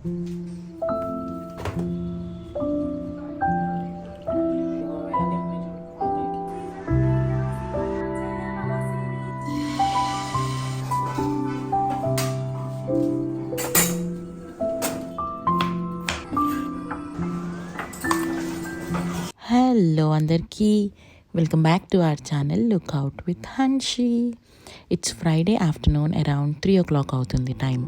Hello అందరికీ. Welcome back to our channel look out with Hanshi it's Friday afternoon around three o'clock అవుతుంది time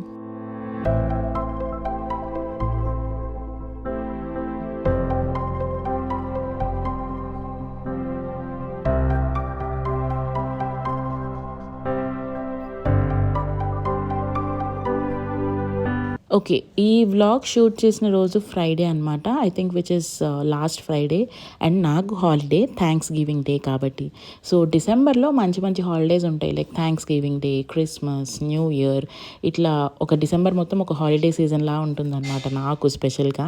okay ఈ vlog shoot చేసిన రోజు Friday అనమాట I think which is last Friday and నాకు holiday thanks giving day కాబట్టి. So డిసెంబర్లో మంచి మంచి హాలిడేస్ ఉంటాయి. Like thanksgiving day Christmas new year ఇట్లా ఒక డిసెంబర్ మొత్తం ఒక హాలిడే సీజన్లా ఉంటుందన్నమాట నాకు స్పెషల్గా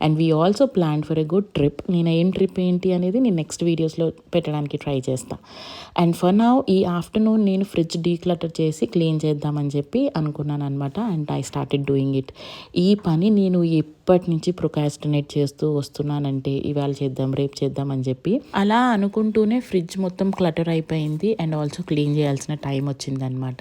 and we also plan for a good trip నేను ఏం ట్రిప్ ఏంటి అనేది నేను నెక్స్ట్ వీడియోస్లో పెట్టడానికి ట్రై చేస్తాను అండ్ ఫర్ నౌ ఈ ఆఫ్టర్నూన్ నేను ఫ్రిడ్జ్ డీక్లటర్ చేసి క్లీన్ చేద్దామని చెప్పి అనుకున్నాను అనమాట and I started doing it ఈ పని నేను ఎప్పటి నుంచి ప్రొకాస్టినేట్ చేస్తూ వస్తున్నానంటే ఇవాళ చేద్దాం రేపు చేద్దాం అని చెప్పి అలా అనుకుంటూనే ఫ్రిడ్జ్ మొత్తం క్లటర్ అయిపోయింది అండ్ ఆల్సో క్లీన్ చేయాల్సిన టైం వచ్చిందనమాట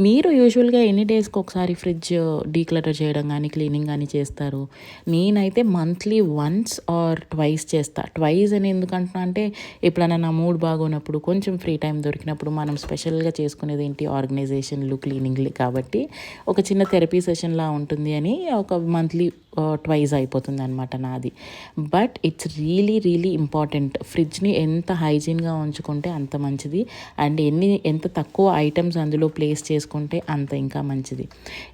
మీరు యూజువల్గా ఎన్ని డేస్కి ఒకసారి ఫ్రిడ్జ్ డీక్లటర్ చేయడం కానీ క్లీనింగ్ కానీ చేస్తారు? నేనైతే మంత్లీ వన్స్ ఆర్ ట్వైస్ చేస్తా. ట్వైస్ అని ఎందుకంటున్నా అంటే ఎప్పుడైనా నా మూడ్ బాగున్నప్పుడు కొంచెం ఫ్రీ టైం దొరికినప్పుడు మనం స్పెషల్గా చేసుకునేది ఏంటి ఆర్గనైజేషన్లు క్లీనింగ్లు కాబట్టి ఒక చిన్న థెరపీ సెషన్లా ఉంటుంది. అని ఒక మంత్లీ ట్వైజ్ అయిపోతుంది అనమాట నాది. But it's really really important ఫ్రిడ్జ్ని ఎంత హైజీన్గా ఉంచుకుంటే అంత మంచిది. అండ్ ఎన్ని ఎంత తక్కువ ఐటమ్స్ అందులో ప్లేస్ చేసుకుంటే అంత ఇంకా మంచిది.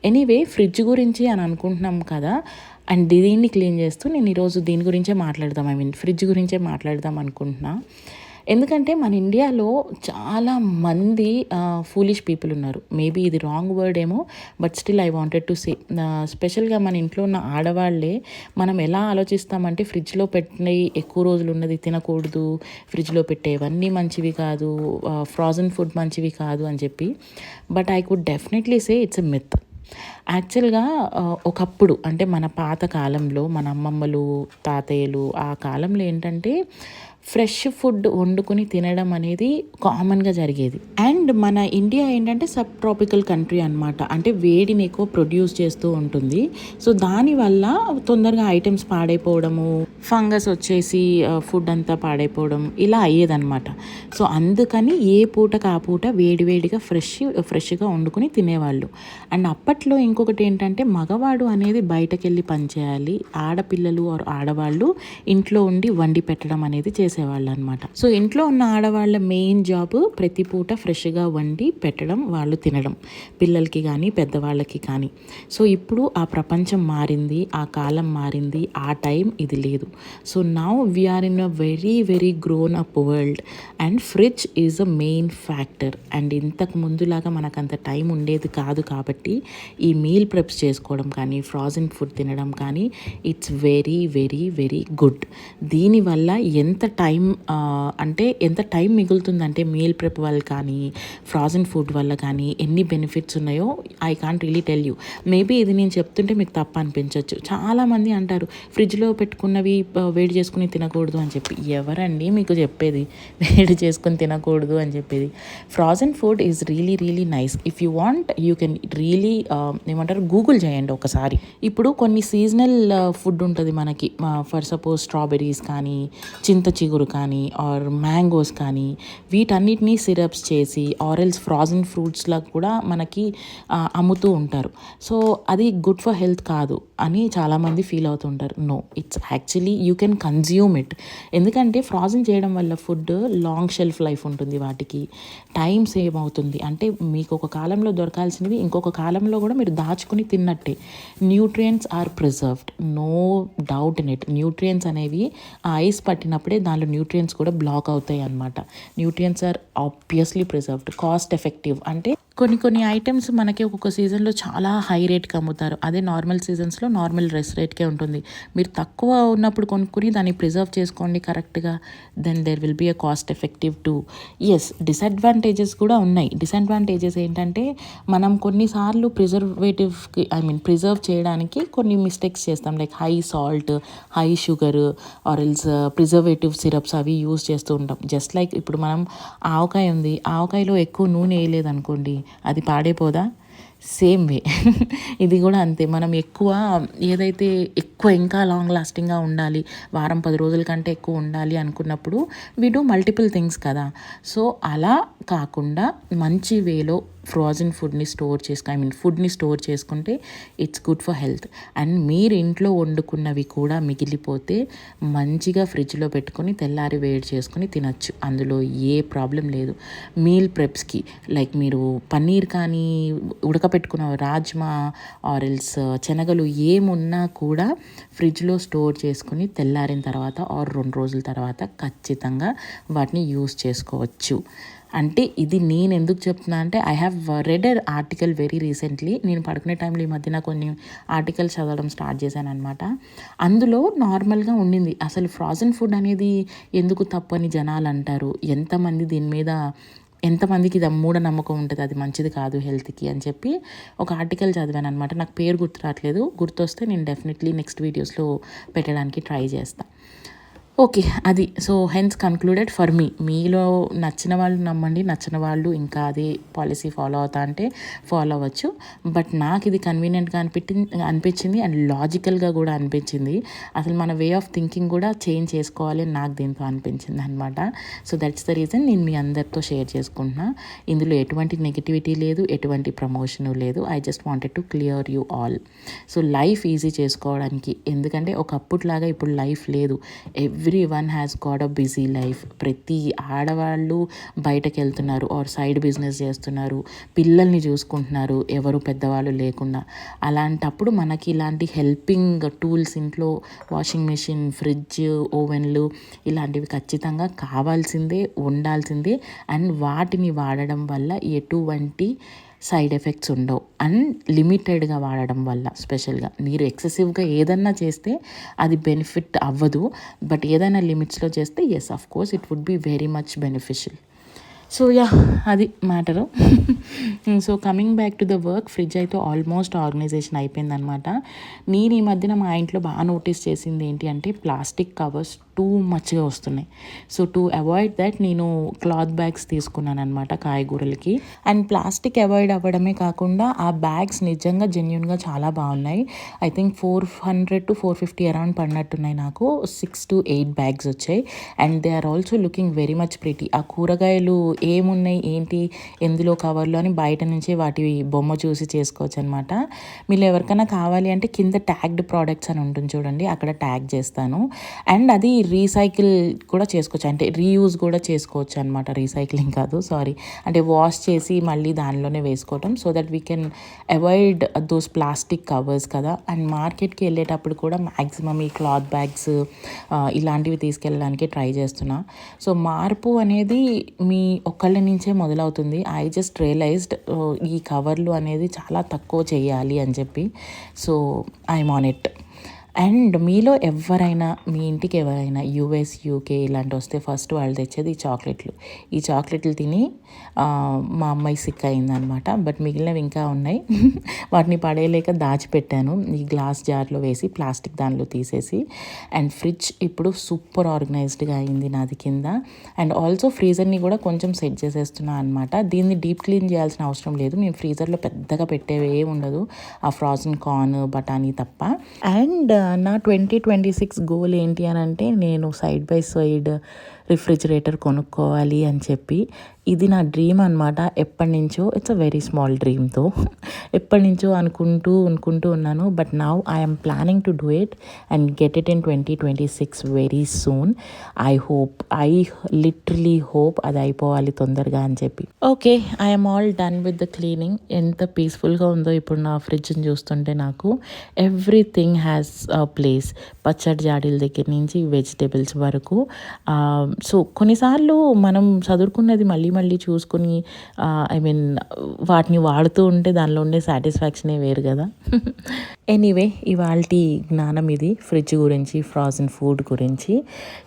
ఎనీవే ఫ్రిడ్జ్ గురించి అని అనుకుంటున్నాం కదా. అండ్ దీన్ని క్లీన్ చేస్తూ నేను ఈరోజు దీని గురించే మాట్లాడదాం. ఐ మీన్ ఫ్రిడ్జ్ గురించే మాట్లాడదాం అనుకుంటున్నా. ఎందుకంటే మన ఇండియాలో చాలా మంది ఫూలిష్ పీపుల్ ఉన్నారు. మేబీ ఇది రాంగ్ వర్డ్ ఏమో but still I wanted to say స్పెషల్గా మన ఇంట్లో ఉన్న ఆడవాళ్ళే మనం ఎలా ఆలోచిస్తామంటే ఫ్రిడ్జ్లో పెట్టినవి ఎక్కువ రోజులు ఉన్నది తినకూడదు ఫ్రిడ్జ్లో పెట్టేవన్నీ మంచివి కాదు ఫ్రాజన్ ఫుడ్ మంచివి కాదు అని చెప్పి. But I could definitely say it's a myth యాక్చువల్గా ఒకప్పుడు అంటే మన పాత కాలంలో మన అమ్మమ్మలు తాతయ్యలు ఆ కాలంలో ఏంటంటే ఫ్రెష్ ఫుడ్ వండుకొని తినడం అనేది కామన్గా జరిగేది. అండ్ మన ఇండియా ఏంటంటే సబ్ ట్రాపికల్ కంట్రీ అనమాట అంటే వేడిని ఎక్కువ ప్రొడ్యూస్ చేస్తూ ఉంటుంది. సో దానివల్ల తొందరగా ఐటమ్స్ పాడైపోవడము ఫంగస్ వచ్చేసి ఫుడ్ అంతా పాడైపోవడం ఇలా అయ్యేదన్నమాట. సో అందుకని ఏ పూటకు ఆ పూట వేడివేడిగా ఫ్రెష్ ఫ్రెష్గా వండుకొని తినేవాళ్ళు. అండ్ అప్పట్లో ఇంకొకటి ఏంటంటే మగవాడు అనేది బయటకెళ్ళి పనిచేయాలి. ఆడపిల్లలు ఆడవాళ్ళు ఇంట్లో ఉండి వండి పెట్టడం అనేది చేస్తారు చేసేవాళ్ళు అనమాట సో ఇంట్లో ఉన్న ఆడవాళ్ళ మెయిన్ జాబ్ ప్రతి పూట ఫ్రెష్గా వండి పెట్టడం వాళ్ళు తినడం. పిల్లలకి కానీ పెద్దవాళ్ళకి కానీ. సో ఇప్పుడు ఆ ప్రపంచం మారింది ఆ కాలం మారింది ఆ టైం ఇది లేదు. So now we're in a very very grown up world and fridge is a main factor. And ఇంతకు ముందులాగా మనకు అంత టైం ఉండేది కాదు కాబట్టి ఈ మీల్ ప్రెప్స్ చేసుకోవడం కానీ ఫ్రాజన్ ఫుడ్ తినడం కానీ it's very very very good. దీనివల్ల ఎంత టైం అంటే ఎంత టైం మిగులుతుందంటే మీల్ ప్రిప్ వల్ల కానీ ఫ్రాజన్ ఫుడ్ వల్ల కానీ ఎన్ని బెనిఫిట్స్ ఉన్నాయో I can't really tell you. Maybe ఇది నేను చెప్తుంటే మీకు తప్ప అనిపించవచ్చు చాలామంది అంటారు ఫ్రిడ్జ్లో పెట్టుకున్నవి వేడి చేసుకుని తినకూడదు అని చెప్పి. ఎవరండి మీకు చెప్పేది? వేడి చేసుకుని తినకూడదు అని చెప్పేది. Frozen food is really really nice. If you want you can really ఏమంటారు గూగుల్ చేయండి ఒకసారి. ఇప్పుడు కొన్ని సీజనల్ ఫుడ్ ఉంటుంది మనకి. ఫర్ సపోజ్ స్ట్రాబెర్రీస్ కానీ చింత చిగురు కానీ ఆర్ మ్యాంగోస్ కానీ వీటన్నిటినీ సిరప్స్ చేసి ఆరెల్స్ ఫ్రాజన్ ఫ్రూట్స్లా కూడా మనకి అమ్ముతూ ఉంటారు. సో అది గుడ్ ఫర్ హెల్త్ కాదు అని చాలామంది ఫీల్ అవుతుంటారు. No it's actually you can consume it ఎందుకంటే ఫ్రాజన్ చేయడం వల్ల ఫుడ్ లాంగ్ షెల్ఫ్ లైఫ్ ఉంటుంది వాటికి. టైం సేవ్ అవుతుంది. అంటే మీకు ఒక కాలంలో దొరకాల్సినవి ఇంకొక కాలంలో కూడా మీరు దాచుకుని తిన్నట్టే. Nutrients are preserved no doubt in it nutrients అనేవి ఆ ఐస్ పట్టినప్పుడే దానిలో న్యూట్రియన్స్ కూడా బ్లాక్ అవుతాయి అనమాట nutrients are obviously preserved cost effective అంటే కొన్ని కొన్ని ఐటమ్స్ మనకి ఒక్కొక్క సీజన్లో చాలా హై రేట్కి అమ్ముతారు. అదే నార్మల్ సీజన్స్లో నార్మల్ డ్రెస్ రేట్కే ఉంటుంది. మీరు తక్కువ ఉన్నప్పుడు కొనుక్కుని దాన్ని ప్రిజర్వ్ చేసుకోండి కరెక్ట్గా then there will be a cost effective to yes disadvantages కూడా ఉన్నాయి. డిసడ్వాంటేజెస్ ఏంటంటే మనం కొన్నిసార్లు ప్రిజర్వేటివ్కి ఐ మీన్ ప్రిజర్వ్ చేయడానికి కొన్ని మిస్టేక్స్ చేస్తాం. Like high salt high sugar or else preservative syrups అవి యూస్ చేస్తూ ఉంటాం. జస్ట్ లైక్ ఇప్పుడు మనం ఆవకాయ ఉంది. ఆవకాయలో ఎక్కువ నూనె వేయలేదనుకోండి. అది పాడైపోదా? సేమ్ వే ఇది కూడా అంతే. మనం ఎక్కువ ఏదైతే ఎక్కువ ఇంకా లాంగ్ లాస్టింగ్గా ఉండాలి వారం పది రోజుల కంటే ఎక్కువ ఉండాలి అనుకున్నప్పుడు వీ డూ మల్టిపుల్ థింగ్స్ కదా. సో అలా కాకుండా మంచి వేలో ఫ్రోజన్ ఫుడ్ని స్టోర్ చేసుకు ఐ మీన్ ఫుడ్ని స్టోర్ చేసుకుంటే it's good for health and మీరు ఇంట్లో వండుకున్నవి కూడా మిగిలిపోతే మంచిగా ఫ్రిడ్జ్లో పెట్టుకొని తెల్లారి వేడి చేసుకుని తినచ్చు. అందులో ఏ ప్రాబ్లం లేదు. మీల్ ప్రెప్స్కి లైక్ మీరు పన్నీర్ కానీ ఉడకపెట్టుకున్న రాజ్మా ఆరెల్స్ శనగలు ఏమున్నా కూడా ఫ్రిడ్జ్లో స్టోర్ చేసుకుని తెల్లారిన తర్వాత ఆర్ రెండు రోజుల తర్వాత ఖచ్చితంగా వాటిని యూస్ చేసుకోవచ్చు. అంటే ఇది నేను ఎందుకు చెప్తున్నా అంటే I have read article very recently నేను పడుకునే టైంలో ఈ మధ్యన కొన్ని ఆర్టికల్స్ చదవడం స్టార్ట్ చేశాను అనమాట అందులో నార్మల్గా ఉండింది. అసలు ఫ్రాజన్ ఫుడ్ అనేది ఎందుకు తప్పని జనాలు అంటారు. ఎంతమంది దీని మీద ఎంతమందికి ఇది మూఢ నమ్మకం ఉంటుంది? అది మంచిది కాదు హెల్త్కి అని చెప్పి ఒక ఆర్టికల్ చదివాను అనమాట నాకు పేరు గుర్తు రావట్లేదు. గుర్తొస్తే నేను డెఫినెట్లీ నెక్స్ట్ వీడియోస్లో పెట్టడానికి ట్రై చేస్తాను ఓకే అది. So hence concluded for me మీలో నచ్చిన వాళ్ళు నమ్మండి నచ్చిన వాళ్ళు ఇంకా అదే పాలసీ ఫాలో అవుతా అంటే ఫాలో అవ్వచ్చు. బట్ నాకు ఇది కన్వీనియంట్గా అనిపించి అనిపించింది అండ్ లాజికల్గా కూడా అనిపించింది. అసలు మన వే ఆఫ్ థింకింగ్ కూడా చేంజ్ చేసుకోవాలి అని నాకు దీంతో అనిపించింది అనమాట సో దట్స్ ద రీజన్ నేను మీ అందరితో షేర్ చేసుకుంటున్నా. ఇందులో ఎటువంటి నెగిటివిటీ లేదు ఎటువంటి ప్రమోషన్ లేదు. I just wanted to clear you all so life easy చేసుకోవడానికి. ఎందుకంటే ఒకప్పుడులాగా ఇప్పుడు లైఫ్ లేదు. Every every one has got a busy life. ప్రతి ఆడవాళ్ళు బయటకు వెళ్తున్నారు ఆర్ సైడ్ బిజినెస్ చేస్తున్నారు పిల్లల్ని చూసుకుంటున్నారు ఎవరు పెద్దవాళ్ళు లేకుండా. అలాంటప్పుడు మనకి ఇలాంటి హెల్పింగ్ టూల్స్ ఇంట్లో వాషింగ్ మెషిన్ ఫ్రిడ్జ్ ఓవెన్లు ఇలాంటివి ఖచ్చితంగా కావాల్సిందే ఉండాల్సిందే. అండ్ వాటిని వాడడం వల్ల ఎటువంటి సైడ్ ఎఫెక్ట్స్ ఉండవు. అండ్ లిమిటెడ్గా వాడడం వల్ల స్పెషల్గా. మీరు ఎక్సెసివ్గా ఏదన్నా చేస్తే అది బెనిఫిట్ అవ్వదు. బట్ ఏదైనా లిమిట్స్లో చేస్తే yes of course it would be very much beneficial so ya అది matter. So coming back to the work fridge అయితే ఆల్మోస్ట్ ఆర్గనైజేషన్ అయిపోయిందనమాట నేను ఈ మధ్యన మా ఇంట్లో బాగా నోటీస్ చేసింది ఏంటి అంటే ప్లాస్టిక్ కవర్స్ టూ మచ్గా వస్తున్నాయి. సో టు అవాయిడ్ దట్ నేను క్లాత్ బ్యాగ్స్ తీసుకున్నాను అనమాట కాయగూరలకి. అండ్ ప్లాస్టిక్ అవాయిడ్ అవ్వడమే కాకుండా ఆ బ్యాగ్స్ నిజంగా జెన్యున్గా చాలా బాగున్నాయి. I think four hundred to four fifty around పడినట్టున్నాయి నాకు. సిక్స్ టు ఎయిట్ బ్యాగ్స్ వచ్చాయి. And they are also looking very much pretty ఆ కూరగాయలు ఏమున్నాయి ఏంటి ఎందులో కవర్లో అని బయట నుంచి వాటి బొమ్మ చూసి చేసుకోవచ్చు అనమాట మీరు ఎవరికైనా కావాలి అంటే కింద ట్యాగ్డ్ ప్రోడక్ట్స్ అని ఉంటుంది చూడండి అక్కడ ట్యాగ్ చేస్తాను. అండ్ అది రీసైకిల్ కూడా చేసుకోవచ్చు. అంటే రీయూజ్ కూడా చేసుకోవచ్చు అనమాట రీసైక్లింగ్ కాదు సారీ అంటే వాష్ చేసి మళ్ళీ దానిలోనే వేసుకోవటం so that we can avoid those plastic covers కదా. అండ్ మార్కెట్కి వెళ్ళేటప్పుడు కూడా మ్యాక్సిమం ఈ క్లాత్ బ్యాగ్స్ ఇలాంటివి తీసుకెళ్ళడానికి ట్రై చేస్తున్నా. సో మార్పు అనేది మీ ఒక్కళ్ళ నుంచే మొదలవుతుంది. ఐ జస్ట్ రియలైజ్డ్ ఈ కవర్లు అనేది చాలా తక్కువ చేయాలి అని చెప్పి. So I'm on it and మీలో ఎవరైనా మీ ఇంటికి ఎవరైనా యూఎస్ యూకే ఇలాంటి వస్తే ఫస్ట్ వాళ్ళు తెచ్చేది ఈ చాక్లెట్లు. ఈ చాక్లెట్లు తిని మా అమ్మాయి సిక్ అయిందనమాట బట్ మిగిలినవి ఇంకా ఉన్నాయి. వాటిని పడేయలేక దాచిపెట్టాను. ఈ గ్లాస్ జార్లో వేసి ప్లాస్టిక్ దానిలో తీసేసి. అండ్ ఫ్రిడ్జ్ ఇప్పుడు సూపర్ ఆర్గనైజ్డ్గా అయింది నాది కింద. అండ్ ఆల్సో ఫ్రీజర్ని కూడా కొంచెం సెట్ చేసేస్తున్నా అనమాట దీన్ని డీప్ క్లీన్ చేయాల్సిన అవసరం లేదు. మేము ఫ్రీజర్లో పెద్దగా పెట్టేవి ఉండదు. ఆ ఫ్రాజన్ కార్న్ బఠానీ తప్ప. అండ్ నా ట్వంటీ ట్వంటీ సిక్స్ గోల్ ఏంటి అని అంటే నేను సైడ్ బై సైడ్ రిఫ్రిజిరేటర్ కొనుక్కోవాలి అని చెప్పి. ఇది నా డ్రీమ్ అనమాట ఎప్పటి నుంచో ఇట్స్ అ వెరీ స్మాల్ డ్రీమ్తో ఎప్పటి నుంచో అనుకుంటూ అనుకుంటూ ఉన్నాను. But now I'm planning to do it and get it in twenty twenty six very soon I hope I literally hope అది అయిపోవాలి తొందరగా అని చెప్పి. Okay I'm all done with the cleaning ఎంత పీస్ఫుల్గా ఉందో ఇప్పుడు నా ఫ్రిడ్జ్ని చూస్తుంటే నాకు. ఎవ్రీథింగ్ హ్యాస్ ప్లేస్ పచ్చడి జాడీల దగ్గర నుంచి వెజిటేబుల్స్ వరకు. సో కొన్నిసార్లు మనం చదువుకున్నది మళ్ళీ మళ్ళీ చూసుకుని ఐ మీన్ వాటిని వాడుతూ ఉంటే దానిలో ఉండే సాటిస్ఫాక్షనే వేరు కదా. ఎనీవే ఇవాళ జ్ఞానం ఇది ఫ్రిడ్జ్ గురించి ఫ్రాజన్ ఫుడ్ గురించి.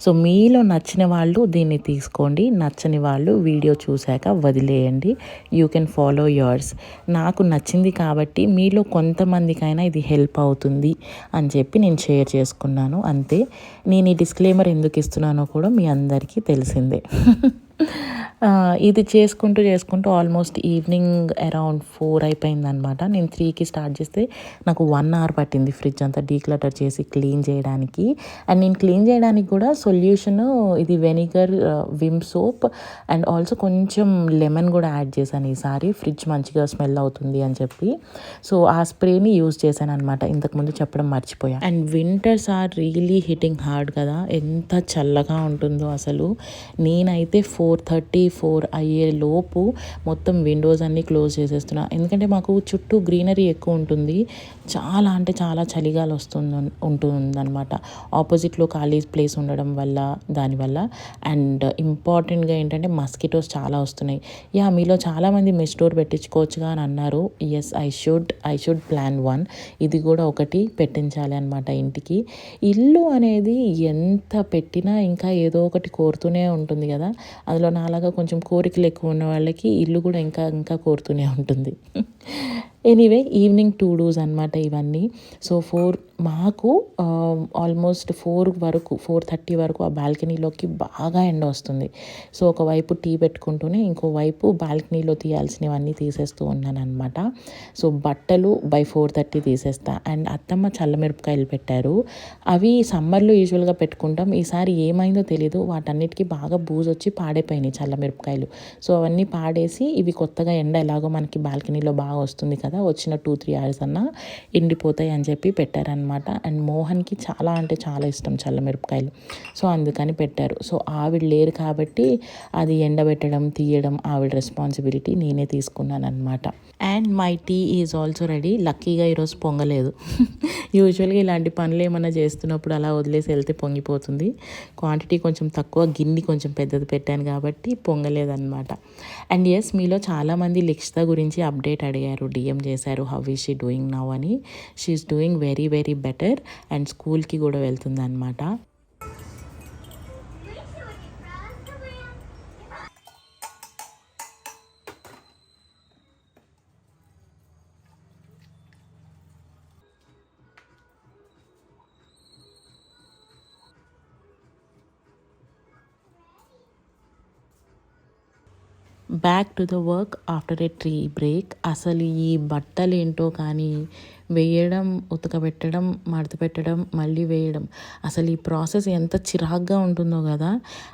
సో మీలో నచ్చిన వాళ్ళు దీన్ని తీసుకోండి. నచ్చని వాళ్ళు వీడియో చూశాక వదిలేయండి. యూ కెన్ ఫాలో యువర్స్ నాకు నచ్చింది కాబట్టి మీలో కొంతమందికైనా ఇది హెల్ప్ అవుతుంది అని చెప్పి నేను షేర్ చేసుకున్నాను. అంతే. నేను ఈ డిస్క్లైమర్ ఎందుకు ఇస్తున్నానో కూడా మీ అందరికీ తెలిసిందే. ఇది చేసుకుంటూ చేసుకుంటూ ఆల్మోస్ట్ ఈవినింగ్ అరౌండ్ ఫోర్ అయిపోయిందనమాట నేను త్రీకి స్టార్ట్ చేస్తే నాకు వన్ అవర్ పట్టింది ఫ్రిడ్జ్ అంతా డీక్లటర్ చేసి క్లీన్ చేయడానికి. అండ్ నేను క్లీన్ చేయడానికి కూడా సొల్యూషన్ ఇది vinegar Vim soap and also కొంచెం లెమన్ కూడా యాడ్ చేశాను ఈసారి. ఫ్రిడ్జ్ మంచిగా స్మెల్ అవుతుంది అని చెప్పి. సో ఆ స్ప్రేని యూజ్ చేశాను అనమాట ఇంతకుముందు చెప్పడం మర్చిపోయా and winters are really hitting hard కదా. ఎంత చల్లగా ఉంటుందో అసలు. నేనైతే ఫోర్ ఫోర్ థర్టీ ఫోర్ అయ్యే లోపు మొత్తం విండోస్ అన్నీ క్లోజ్ చేసేస్తున్నా. ఎందుకంటే మాకు చుట్టూ గ్రీనరీ ఎక్కువ ఉంటుంది. చాలా అంటే చాలా చలిగాలి వస్తుంది ఉంటుందన్నమాట. ఆపోజిట్లో ఖాళీ ప్లేస్ ఉండడం వల్ల దానివల్ల. అండ్ ఇంపార్టెంట్గా ఏంటంటే మస్కిటోస్ చాలా వస్తున్నాయి. యా మీలో చాలామంది మెస్ డోర్ పెట్టించుకోవచ్చుగా అని అన్నారు. Yes I should I should plan one ఇది కూడా ఒకటి పెట్టించాలి అనమాట ఇంటికి. ఇల్లు అనేది ఎంత పెట్టినా ఇంకా ఏదో ఒకటి కోరుతూనే ఉంటుంది కదా. నాలాగా కొంచెం కోరికలు ఎక్కువ ఉన్న వాళ్ళకి ఇల్లు కూడా ఇంకా ఇంకా కోరుతూనే ఉంటుంది. ఎనీవే ఈవినింగ్ టూ డూస్ అనమాట ఇవన్నీ. సో ఫోర్ మాకు um, ఆల్మోస్ట్ ఫోర్ వరకు ఫోర్ థర్టీ వరకు ఆ బాల్కనీలోకి బాగా ఎండ వస్తుంది. సో ఒకవైపు టీ పెట్టుకుంటూనే ఇంకోవైపు బాల్కనీలో తీయాల్సినవన్నీ తీసేస్తూ ఉన్నాను అనమాట సో బట్టలు బై ఫోర్ థర్టీ తీసేస్తా. అండ్ అత్తమ్మ చల్లమిరపకాయలు పెట్టారు. అవి సమ్మర్లో యూజువల్గా పెట్టుకుంటాం. ఈసారి ఏమైందో తెలీదు. వాటన్నిటికీ బాగా బూజు వచ్చి పాడైపోయినాయి చల్లమిరపకాయలు. సో అవన్నీ పాడేసి ఇవి కొత్తగా ఎండ ఎలాగో మనకి బాల్కనీలో బాగా వస్తుంది కదా. వచ్చిన టూ త్రీ అవర్స్ అన్నా ఎండిపోతాయి అని చెప్పి పెట్టారనమాట అండ్ మోహన్కి చాలా అంటే చాలా ఇష్టం చల్లమిరపకాయలు సో అందుకని పెట్టారు. సో ఆవిడ లేరు కాబట్టి అది ఎండబెట్టడం తీయడం ఆవిడ రెస్పాన్సిబిలిటీ నేనే తీసుకున్నాను అనమాట and my tea is also ready లక్కీగా ఈరోజు పొంగలేదు. యూజువల్గా ఇలాంటి పనులు ఏమైనా చేస్తున్నప్పుడు అలా వదిలేసి వెళ్తే పొంగిపోతుంది. క్వాంటిటీ కొంచెం తక్కువ గిన్నె కొంచెం పెద్దది పెట్టాను కాబట్టి పొంగలేదన్నమాట. అండ్ ఎస్ మీలో చాలామంది లిక్షిత గురించి అప్డేట్ అడిగారు డిఎం చేశారు how is she doing now అని. She is doing very very better and స్కూల్కి కూడా వెళ్తుంది అనమాట back to the work after a three break అసలు ఈ బట్టలు ఏంటో కానీ వేయడం ఉతకబెట్టడం మడత పెట్టడం మళ్ళీ వేయడం. అసలు ఈ ప్రాసెస్ ఎంత చిరాగ్గా ఉంటుందో కదా.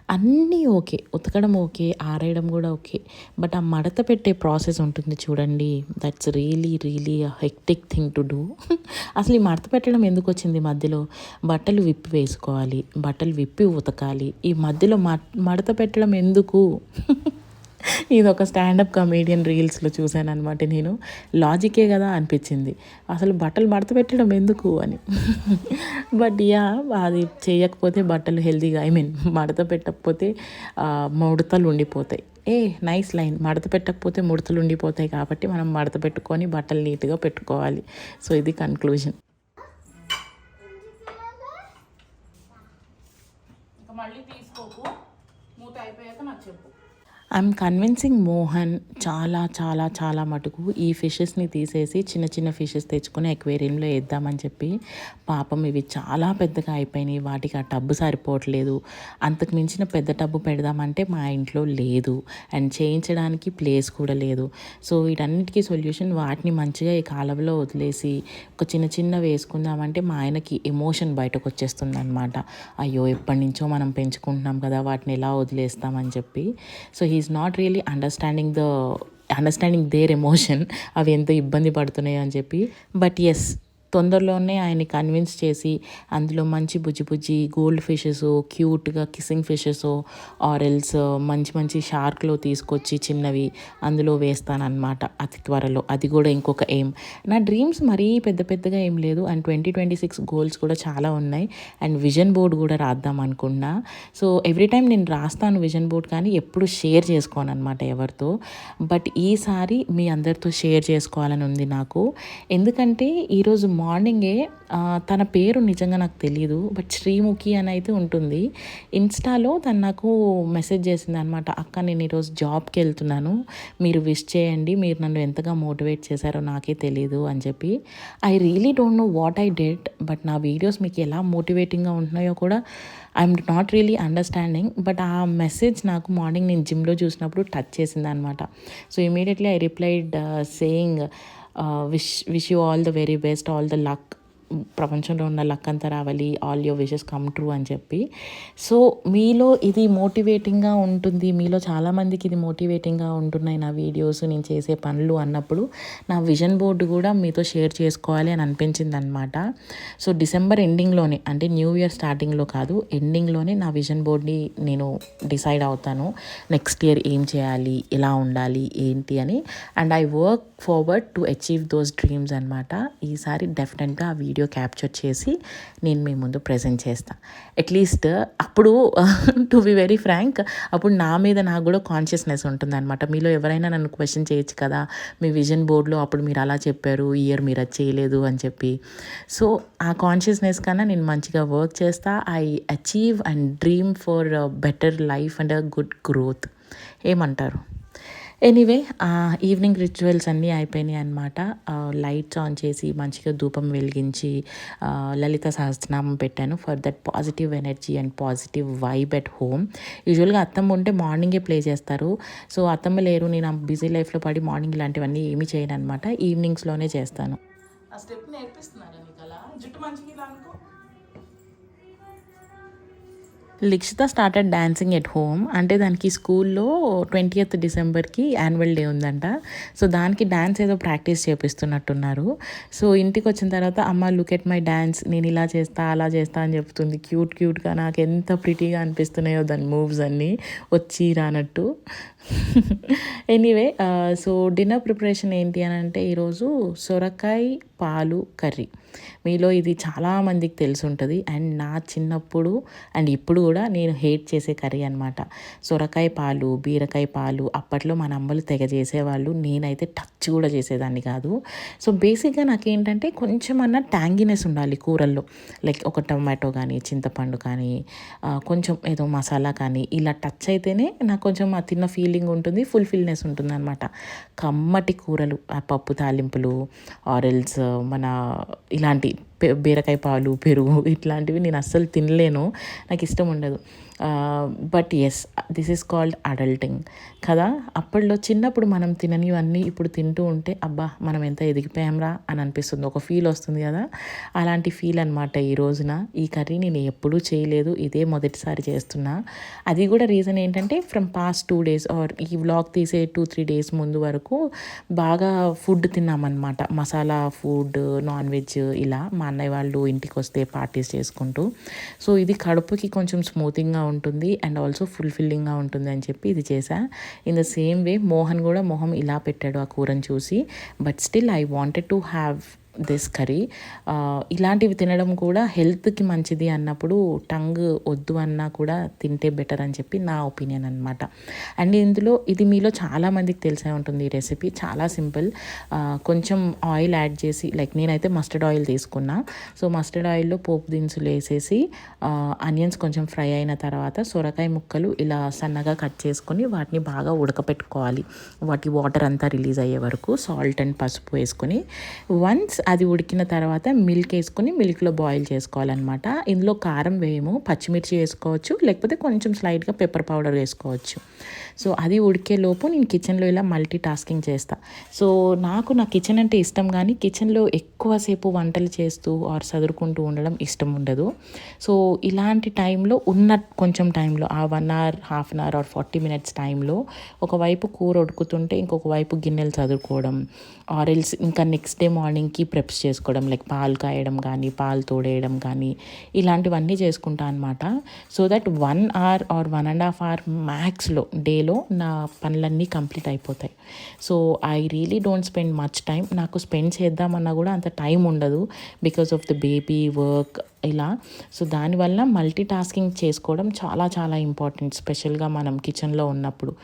అన్నీ ఓకే. ఉతకడం ఓకే ఆరేయడం కూడా ఓకే. బట్ ఆ మడత పెట్టే ప్రాసెస్ ఉంటుంది చూడండి. That's really really hectic thing to do అసలు ఈ మడత పెట్టడం ఎందుకు వచ్చింది మధ్యలో? బట్టలు విప్పి వేసుకోవాలి బట్టలు విప్పి ఉతకాలి. ఈ మధ్యలో మడత పెట్టడం ఎందుకు? ఇది ఒక స్టాండప్ కమేడియన్ రీల్స్లో చూశాను అనమాట నేను. లాజికే కదా అనిపించింది. అసలు బట్టలు మడత పెట్టడం ఎందుకు అని. బట్ యా అది చేయకపోతే బట్టలు హెల్తీగా ఐ మీన్ మడత పెట్టకపోతే ముడతలు ఉండిపోతాయి. A nice line. మడత పెట్టకపోతే ముడతలు ఉండిపోతాయి కాబట్టి మనం మడత పెట్టుకొని బట్టలు నీట్గా పెట్టుకోవాలి. సో ఇది కన్క్లూజన్ మళ్ళీ తీసుకోకు మూత అయిపోయాక నాకు చెప్పు ఐఎమ్ కన్విన్సింగ్ మోహన్ చాలా చాలా చాలా మటుకు ఈ ఫిషెస్ని తీసేసి చిన్న చిన్న ఫిషెస్ తెచ్చుకొని ఎక్వేరియంలో వేద్దామని చెప్పి పాపం ఇవి చాలా పెద్దగా అయిపోయినాయి. వాటికి ఆ టబ్బు సరిపోవట్లేదు. అంతకు మించిన పెద్ద టబ్బు పెడదామంటే మా ఇంట్లో లేదు. అండ్ చేయించడానికి ప్లేస్ కూడా లేదు. సో వీటన్నిటికీ సొల్యూషన్ వాటిని మంచిగా ఈ కాలంలో వదిలేసి ఒక చిన్న చిన్న వేసుకుందామంటే మా ఆయనకి ఎమోషన్ బయటకు వచ్చేస్తుంది అనమాట అయ్యో ఎప్పటి నుంచో మనం పెంచుకుంటున్నాం కదా వాటిని ఎలా వదిలేస్తామని చెప్పి. So is not really understanding the understanding their emotion అవి ఎంత ఇబ్బంది పడుతున్నాయో అని చెప్పి. బట్ ఎస్ తొందరలోనే ఆయన్ని కన్విన్స్ చేసి అందులో మంచి బుజ్జి బుజ్జి గోల్డ్ ఫిషెస్ క్యూట్గా కిసింగ్ ఫిషెస్ ఆరెల్స్ మంచి మంచి షార్క్లో తీసుకొచ్చి చిన్నవి అందులో వేస్తానన్నమాట అతి త్వరలో. అది కూడా ఇంకొక ఎయిమ్ నా డ్రీమ్స్ మరీ పెద్ద పెద్దగా ఏం లేదు. And twenty twenty six goals కూడా చాలా ఉన్నాయి. అండ్ విజన్ బోర్డ్ కూడా రాద్దాం అనుకున్నా. సో ఎవ్రీ టైం నేను రాస్తాను విజన్ బోర్డ్ కానీ ఎప్పుడు షేర్ చేసుకోను అనమాట ఎవరితో. బట్ ఈసారి మీ అందరితో షేర్ చేసుకోవాలని ఉంది నాకు. ఎందుకంటే ఈరోజు మార్నింగే తన పేరు నిజంగా నాకు తెలియదు బట్ శ్రీముఖి అని అయితే ఉంటుంది. ఇన్స్టాలో తను నాకు మెసేజ్ చేసింది అనమాట అక్క నేను ఈరోజు జాబ్కి వెళ్తున్నాను మీరు విష్ చేయండి మీరు నన్ను ఎంతగా మోటివేట్ చేశారో నాకే తెలియదు అని చెప్పి. I really don't know what I did but నా వీడియోస్ మీకు ఎలా మోటివేటింగ్గా ఉంటున్నాయో కూడా I'm not really understanding but ఆ మెసేజ్ నాకు మార్నింగ్ నేను జిమ్లో చూసినప్పుడు టచ్ చేసింది అనమాట so immediately I replied saying Uh, wish wish you all the very best all the luck. ప్రపంచంలో ఉన్న లక్ అంతా రావాలి all your wishes come true అని చెప్పి. సో మీలో ఇది మోటివేటింగ్గా ఉంటుంది. మీలో చాలామందికి ఇది మోటివేటింగ్గా ఉంటున్నాయి నా వీడియోస్ నేను చేసే పనులు అన్నప్పుడు. నా విజన్ బోర్డు కూడా మీతో షేర్ చేసుకోవాలి అని అనిపించింది అనమాట సో డిసెంబర్ ఎండింగ్లోనే అంటే న్యూ ఇయర్ స్టార్టింగ్లో కాదు ఎండింగ్లోనే నా విజన్ బోర్డ్ని నేను డిసైడ్ అవుతాను. నెక్స్ట్ ఇయర్ ఏం చేయాలి ఎలా ఉండాలి ఏంటి అని. And I work forward to achieve those dreams అనమాట ఈసారి డెఫినెట్గా ఆ వీడియో క్యాప్చర్ చేసి నేను మీ ముందు ప్రజెంట్ చేస్తాను అట్లీస్ట్ అప్పుడు టు బి వెరీ ఫ్రాంక్ అప్పుడు నా మీద నాకు కూడా కాన్షియస్నెస్ ఉంటుంది అనమాట మీలో ఎవరైనా నన్ను క్వశ్చన్ చేయొచ్చు కదా మీ విజన్ బోర్డ్లో అప్పుడు మీరు అలా చెప్పారు ఇయర్ మీరు అది చేయలేదు అని చెప్పి. సో ఆ కాన్షియస్నెస్ కన్నా నేను మంచిగా వర్క్ చేస్తా. I achieve and dream for better life and good growth ఏమంటారు? ఎనీవే ఈవినింగ్ రిచువల్స్ అన్నీ అయిపోయినాయి అనమాట లైట్స్ ఆన్ చేసి మంచిగా ధూపం వెలిగించి లలిత సహస్రనామం పెట్టాను. For that positive energy and positive vibe at home యూజువల్గా అత్తమ్మ ఉంటే మార్నింగే ప్లే చేస్తారు. సో అత్తమ్మ లేరు. నేను బిజీ లైఫ్లో పడి మార్నింగ్ ఇలాంటివన్నీ ఏమీ చేయను అనమాట ఈవినింగ్స్లోనే చేస్తాను. ఆ స్టెప్ నేర్పిస్తున్నారు నీకు అలా? జుట్టు మంచిగా అనుకో. Likshitha started dancing at home అంటే దానికి స్కూల్లో ట్వంటీయత్ డిసెంబర్కి యాన్యువల్ డే ఉందంట. సో దానికి డ్యాన్స్ ఏదో ప్రాక్టీస్ చేపిస్తున్నట్టున్నారు. సో ఇంటికి వచ్చిన తర్వాత అమ్మ లుక్ ఎట్ మై డ్యాన్స్ నేను ఇలా చేస్తా అలా చేస్తా అని చెప్తుంది. క్యూట్ క్యూట్గా నాకు ఎంత ప్రిటీగా అనిపిస్తున్నాయో దాని మూవ్స్ అన్నీ వచ్చి రానట్టు. ఎనీవే సో డిన్నర్ ప్రిపరేషన్ ఏంటి అని అంటే ఈరోజు సొరకాయ పాలు కర్రీ. మీలో ఇది చాలామందికి తెలిసి ఉంటుంది అండ్ నా చిన్నప్పుడు అండ్ ఇప్పుడు కూడా నేను హేట్ చేసే కర్రీ అనమాట సొరకాయ పాలు బీరకాయ పాలు అప్పట్లో మన అమ్మలు తెగ చేసేవాళ్ళు. నేనైతే టచ్ కూడా చేసేదాన్ని కాదు. సో బేసిక్గా నాకేంటంటే కొంచెం అన్న ట్యాంగినెస్ ఉండాలి కూరల్లో. లైక్ ఒక టొమాటో కానీ చింతపండు కానీ కొంచెం ఏదో మసాలా కానీ ఇలా టచ్ అయితేనే నాకు కొంచెం ఆ తిన్న ఫీలింగ్ ఉంటుంది ఫుల్ఫిల్నెస్ ఉంటుంది అనమాట కమ్మటి కూరలు ఆ పప్పు తాలింపులు ఆరెల్స్ మన ఇలాంటి పె- బీరకాయ పాలు పెరుగు ఇట్లాంటివి నేను అస్సలు తినలేను. నాకు ఇష్టం ఉండదు. But yes this is called adulting కదా? అప్పట్లో చిన్నప్పుడు మనం తిననివన్నీ ఇప్పుడు తింటూ ఉంటే అబ్బా మనం ఎంత ఎదిగిపోయాంరా అని అనిపిస్తుంది. ఒక ఫీల్ వస్తుంది కదా? అలాంటి ఫీల్ అనమాట ఈ రోజున. ఈ కర్రీ నేను ఎప్పుడూ చేయలేదు. ఇదే మొదటిసారి చేస్తున్నా. అది కూడా రీజన్ ఏంటంటే from past two days or ఈ వ్లాగ్ తీసే టూ త్రీ డేస్ ముందు వరకు బాగా ఫుడ్ తిన్నామన్నమాట. మసాలా ఫుడ్ నాన్ వెజ్ ఇలా మా అన్నయ్య వాళ్ళు ఇంటికి వస్తే పార్టీస్ చేసుకుంటూ. సో ఇది కడుపుకి కొంచెం స్మూతింగ్గా ఉంటుంది అండ్ ఆల్సో ఫుల్ఫిల్లింగ్గా ఉంటుంది అని చెప్పి ఇది చేశా. In the same way Mohan కూడా మొహం ఇలా పెట్టాడు ఆ కూరని చూసి. But still I wanted to have this curry ఇలాంటివి తినడం కూడా హెల్త్కి మంచిది అన్నప్పుడు టంగ్ వద్దు అన్నా కూడా తింటే బెటర్ అని చెప్పి నా ఒపీనియన్ అనమాట అండ్ ఇందులో ఇది మీలో చాలామందికి తెలిసే ఉంటుంది ఈ రెసిపీ. చాలా సింపుల్. కొంచెం ఆయిల్ యాడ్ చేసి లైక్ నేనైతే మస్టర్డ్ ఆయిల్ తీసుకున్నా. సో మస్టర్డ్ ఆయిల్లో పోపు దినుసులు వేసేసి ఆనియన్స్ కొంచెం ఫ్రై అయిన తర్వాత సొరకాయ ముక్కలు ఇలా సన్నగా కట్ చేసుకొని వాటిని బాగా ఉడకపెట్టుకోవాలి. వాటి వాటర్ అంతా రిలీజ్ అయ్యే వరకు సాల్ట్ అండ్ పసుపు వేసుకొని. వన్స్ అది ఉడికిన తర్వాత మిల్క్ వేసుకొని మిల్క్లో బాయిల్ చేసుకోవాలన్నమాట. ఇందులో కారం వేయము పచ్చిమిర్చి వేసుకోవచ్చు లేకపోతే కొంచెం స్లైట్గా పెప్పర్ పౌడర్ వేసుకోవచ్చు. సో అది ఉడికే లోపు నేను కిచెన్లో ఇలా మల్టీ టాస్కింగ్ చేస్తా. సో నాకు నా కిచెన్ అంటే ఇష్టం కానీ కిచెన్లో ఎక్కువసేపు వంటలు చేస్తూ ఆర్ చదువుకుంటూ ఉండడం ఇష్టం ఉండదు. సో ఇలాంటి టైంలో ఉన్న కొంచెం టైంలో ఆ one hour half an hour or forty minutes టైంలో ఒకవైపు కూర ఉడుకుతుంటే ఇంకొక వైపు గిన్నెలు చదువుకోవడం ఆరెల్స్ ఇంకా నెక్స్ట్ డే మార్నింగ్కి ప్రెప్స్ చేసుకోవడం లైక్ పాలు కాయడం కానీ పాలు తోడేయడం కానీ ఇలాంటివన్నీ చేసుకుంటా అనమాట so that one hour or one and half hour మ్యాక్స్లో డేలో నా పనులన్నీ కంప్లీట్ అయిపోతాయి. So I really don't spend much time. నాకు స్పెండ్ చేద్దామన్నా కూడా అంత టైం ఉండదు because of the baby work ఇలా. సో దానివల్ల మల్టీ టాస్కింగ్ చేసుకోవడం చాలా చాలా ఇంపార్టెంట్ స్పెషల్గా మనం కిచెన్లో ఉన్నప్పుడు.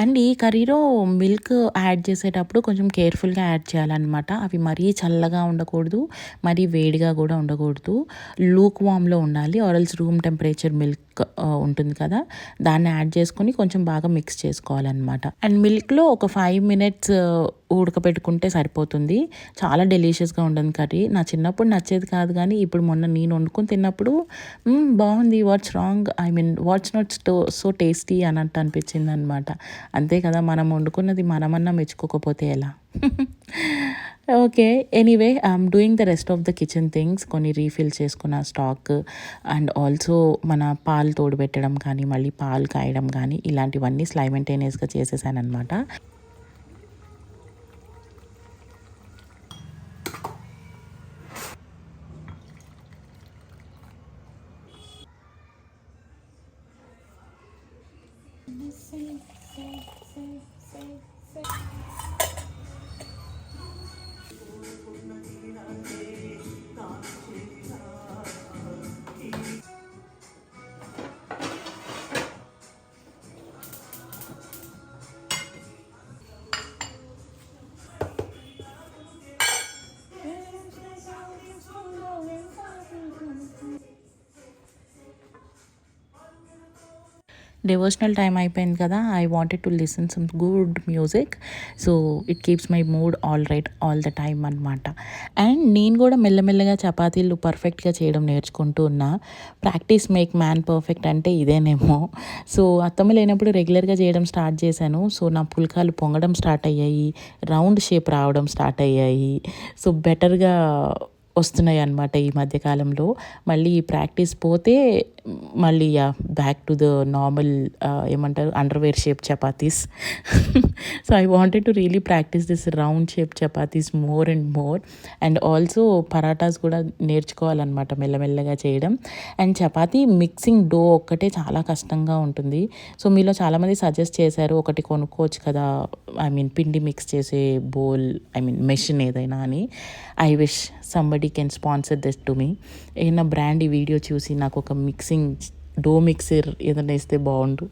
అండ్ ఈ కర్రీలో మిల్క్ యాడ్ చేసేటప్పుడు కొంచెం కేర్ఫుల్గా యాడ్ చేయాలన్నమాట. అవి మరీ చల్లగా ఉండకూడదు మరీ వేడిగా కూడా ఉండకూడదు. లూక్ వామ్లో ఉండాలి ఆరల్స్ రూమ్ టెంపరేచర్ మిల్క్ ఉంటుంది కదా. దాన్ని యాడ్ చేసుకొని కొంచెం బాగా మిక్స్ చేసుకోవాలన్నమాట. అండ్ మిల్క్లో ఒక ఫైవ్ మినిట్స్ ఉడకపెట్టుకుంటే సరిపోతుంది. చాలా డెలిషియస్గా ఉంటుంది కర్రీ. నా చిన్నప్పుడు నచ్చేది కాదు కానీ ఇప్పుడు మొన్న నేను వండుకొని తిన్నప్పుడు బాగుంది. What's wrong? I mean what's not stow so tasty అన్నట్టు అనిపించింది అనమాట అంతే కదా మనం వండుకున్నది మనమన్నా మెచ్చుకోకపోతే ఎలా? Okay anyway I'm doing the rest of the kitchen things కొన్ని రీఫిల్ చేసుకున్న స్టాక్ అండ్ ఆల్సో మన పాలు తోడు పెట్టడం కానీ మళ్ళీ పాలు కాయడం కానీ ఇలాంటివన్నీ స్లైమెంటేనియస్గా చేసేసాను అనమాట డివోషనల్ టైం అయిపోయింది కదా I wanted to listen some good music so it keeps my mood all right all the time అనమాట అండ్ నేను కూడా మెల్లమెల్లగా చపాతీలు పర్ఫెక్ట్గా చేయడం నేర్చుకుంటూ ఉన్నా. ప్రాక్టీస్ మేక్ మ్యాన్ పర్ఫెక్ట్ అంటే ఇదేనేమో. సో అత్తమ్మ లేనప్పుడు రెగ్యులర్గా చేయడం స్టార్ట్ చేశాను. సో నా పుల్కాలు పొంగడం స్టార్ట్ అయ్యాయి. రౌండ్ షేప్ రావడం స్టార్ట్ అయ్యాయి. సో బెటర్గా వస్తున్నాయి అన్నమాట ఈ మధ్యకాలంలో మళ్ళీ ఈ ప్రాక్టీస్ పోతే మళ్ళీ ya back to the normal ఏమంటారు underwear shape chapatis so I wanted to really practice this round shape chapatis more and more and also parathas కూడా నేర్చుకోవాలన్నమాట మెల్లమెల్లగా చేయడం. అండ్ చపాతీ మిక్సింగ్ డో ఒక్కటే చాలా కష్టంగా ఉంటుంది. సో మీలో చాలామంది సజెస్ట్ చేశారు ఒకటి కొనుక్కోవచ్చు కదా ఐ మీన్ పిండి మిక్స్ చేసే బోల్ ఐ మీన్ మెషిన్ ఏదైనా అని. I wish somebody can sponsor this to me ఏదైనా బ్రాండ్ ఈ వీడియో చూసి నాకు ఒక మిక్సింగ్ డో మిక్సర్ ఏదైనా ఇస్తే బాగుండు.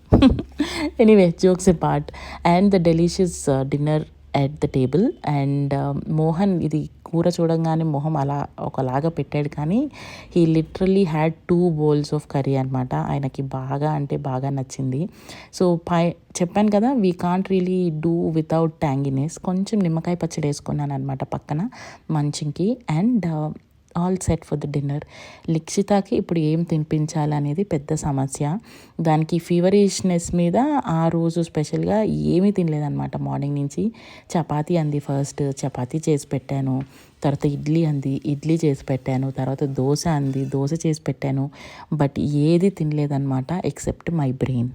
Anyway jokes a part and the delicious dinner at the table and Mohan ఇది కూర చూడంగానే మొహం అలా ఒకలాగా పెట్టాడు కానీ he literally had two bowls of curry అనమాట ఆయనకి బాగా అంటే బాగా నచ్చింది. సో పై చెప్పాను కదా we can't really do without tanginess కొంచెం నిమ్మకాయ పచ్చడి వేసుకున్నాను అనమాట పక్కన మంచింకి and all set for the dinner. లిక్షితాకి ఇప్పుడు ఏం తినిపించాలనేది పెద్ద సమస్య. దానికి ఫీవరిష్నెస్ మీద ఆ రోజు స్పెషల్గా ఏమీ తినలేదన్నమాట మార్నింగ్ నుంచి. చపాతీ అంది ఫస్ట్ చపాతీ చేసి పెట్టాను. తర్వాత ఇడ్లీ అంది ఇడ్లీ చేసి పెట్టాను. తర్వాత దోశ అంది దోశ చేసి పెట్టాను. బట్ ఏది తినలేదన్నమాట ఎక్సెప్ట్ మై బ్రెయిన్.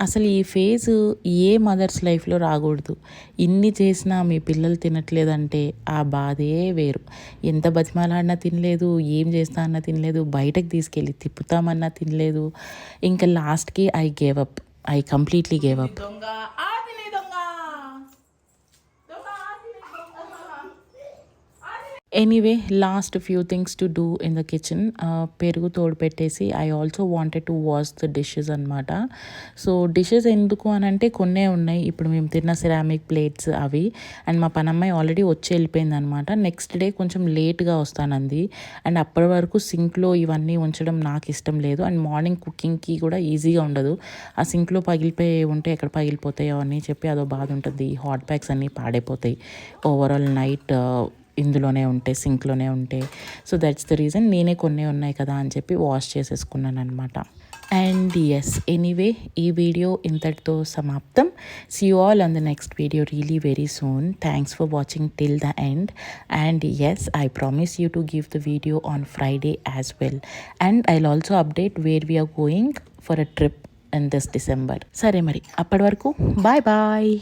అసలు ఈ ఫేజ్ ఏ మదర్స్ లైఫ్లో రాకూడదు. ఇన్ని చేసినా మీ పిల్లలు తినట్లేదంటే ఆ బాధే వేరు. ఎంత బతిమాలాడినా తినలేదు ఏం చేస్తా అన్నా తినలేదు బయటకు తీసుకెళ్ళి తిప్పుతామన్నా తినలేదు. ఇంకా లాస్ట్కి I gave up I completely gave up anyway last few things to do in the kitchen పెరుగు తోడు పెట్టేసి I also wanted to wash the dishes అనమాట సో డిషెస్ ఎందుకు అని అంటే కొన్నే ఉన్నాయి. ఇప్పుడు మేము తిన్న సిరామిక్ ప్లేట్స్ అవి. అండ్ మా పనమ్మాయి ఆల్రెడీ వచ్చి వెళ్ళిపోయింది అనమాట నెక్స్ట్ డే కొంచెం లేట్గా వస్తానంది. అండ్ అప్పటి వరకు సింక్లో ఇవన్నీ ఉంచడం నాకు ఇష్టం లేదు. అండ్ మార్నింగ్ కుకింగ్కి కూడా ఈజీగా ఉండదు. ఆ సింక్లో పగిలిపోయి ఉంటే ఎక్కడ పగిలిపోతాయో అని చెప్పి అదో బాధ ఉంటుంది. హాట్ ప్యాక్స్ అన్నీ పాడైపోతాయి. ఓవరాల్ నైట్ ఇందులోనే ఉంటే సింక్లోనే ఉంటే. సో దట్స్ ద రీజన్ నేనే కొన్ని ఉన్నాయి కదా అని చెప్పి వాష్ చేసేసుకున్నాను అనమాట అండ్ ఎస్ ఎనీవే ఈ వీడియో ఇంతటితో సమాప్తం. See you all on the next video really very soon thanks for watching till the end and yes I promise you to give the video on Friday as well and I also update where we're going for a trip in this December సరే మరి అప్పటి వరకు bye bye